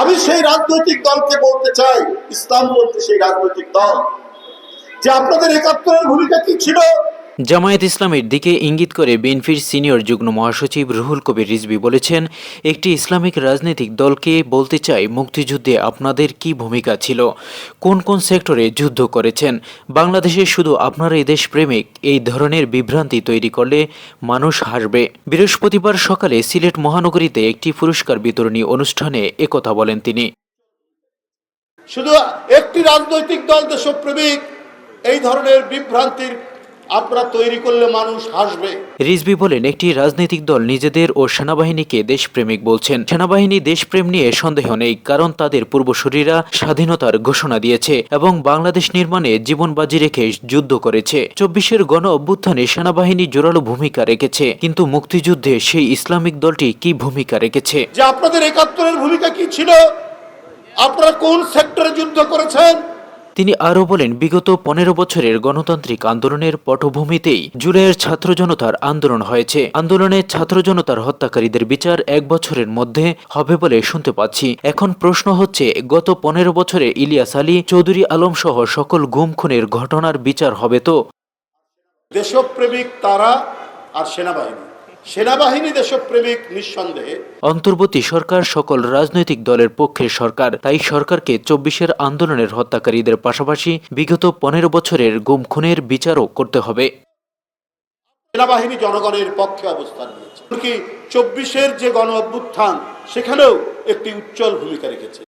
আমি সেই রাজনৈতিক দলকে বলতে চাই, ইসলাম বলতে সেই রাজনৈতিক দল, যে আপনাদের একাত্তরের ভূমিকা কি ছিল? জামায়াত ইসলামের দিকে ইঙ্গিত করে বিএনপির সিনিয়র যুগ্ম মহাসচিব রুহুল কবির রিজভী বলেছেন, একটি ইসলামিক রাজনৈতিক দলকে বলতে চাই মুক্তিযুদ্ধে আপনাদের কি ভূমিকা ছিল? কোন কোন সেক্টরে যুদ্ধ করেছেন? বাংলাদেশে শুধু আপনারাই দেশপ্রেমিক, এই ধরনের বিভ্রান্তি তৈরি করলে মানুষ হাসবে। বৃহস্পতিবার সকালে সিলেট মহানগরীতে একটি পুরস্কার বিতরণী অনুষ্ঠানে একথা বলেন তিনি। শুধু একটি রাজনৈতিক দল দেশপ্রেমিক, এই ধরনের বিভ্রান্তির আপনারা তৈরি করলে মানুষ হাসবে। রিজভি বলেন একটি রাজনৈতিক দল নিজেদের ও সেনাবাহিনীকে দেশপ্রেমিক বলছেন। সেনাবাহিনী দেশপ্রেম নিয়ে সন্দেহ নেই কারণ তাদের পূর্বসূরীরা স্বাধীনতার ঘোষণা দিয়েছে এবং বাংলাদেশ নির্মাণে জীবন বাজি রেখে যুদ্ধ করেছে। চব্বিশের গণ অভ্যুত্থানে সেনাবাহিনী জোরালো ভূমিকা রেখেছে কিন্তু মুক্তিযুদ্ধে সেই ইসলামিক দলটি কি ভূমিকা রেখেছে? যে আপনাদের একাত্তরের ভূমিকা কি ছিল? আপনারা কোন সেক্টরে যুদ্ধ করেছেন? তিনি আরও বলেন, বিগত পনেরো বছরের গণতান্ত্রিক আন্দোলনের পটভূমিতেই জুলাইয়ের ছাত্র জনতার আন্দোলন হয়েছে। আন্দোলনে ছাত্র জনতার হত্যাকারীদের বিচার এক বছরের মধ্যে হবে বলে শুনতে পাচ্ছি। এখন প্রশ্ন হচ্ছে, গত পনেরো বছরে ইলিয়াস আলী চৌধুরী আলম সহ সকল গুম খুনের ঘটনার বিচার হবে তো? দেশপ্রেমিক তারা আর সেনাবাহিনী। সেনাবাহিনী দেশপ্রেমিক নিঃসন্দেহে। অন্তর্বর্তী সরকার সকল রাজনৈতিক দলের পক্ষে সরকার। তাই সরকারকে চব্বিশের আন্দোলনের হত্যাকারীদের পাশাপাশি বিগত পনেরো বছরের গুম খুনের বিচারও করতে হবে। সেনাবাহিনী জনগণের পক্ষে অবস্থান নিয়েছে। চব্বিশের যে গণ অভ্যুত্থান সেখানেও একটি উজ্জ্বল ভূমিকা রেখেছে।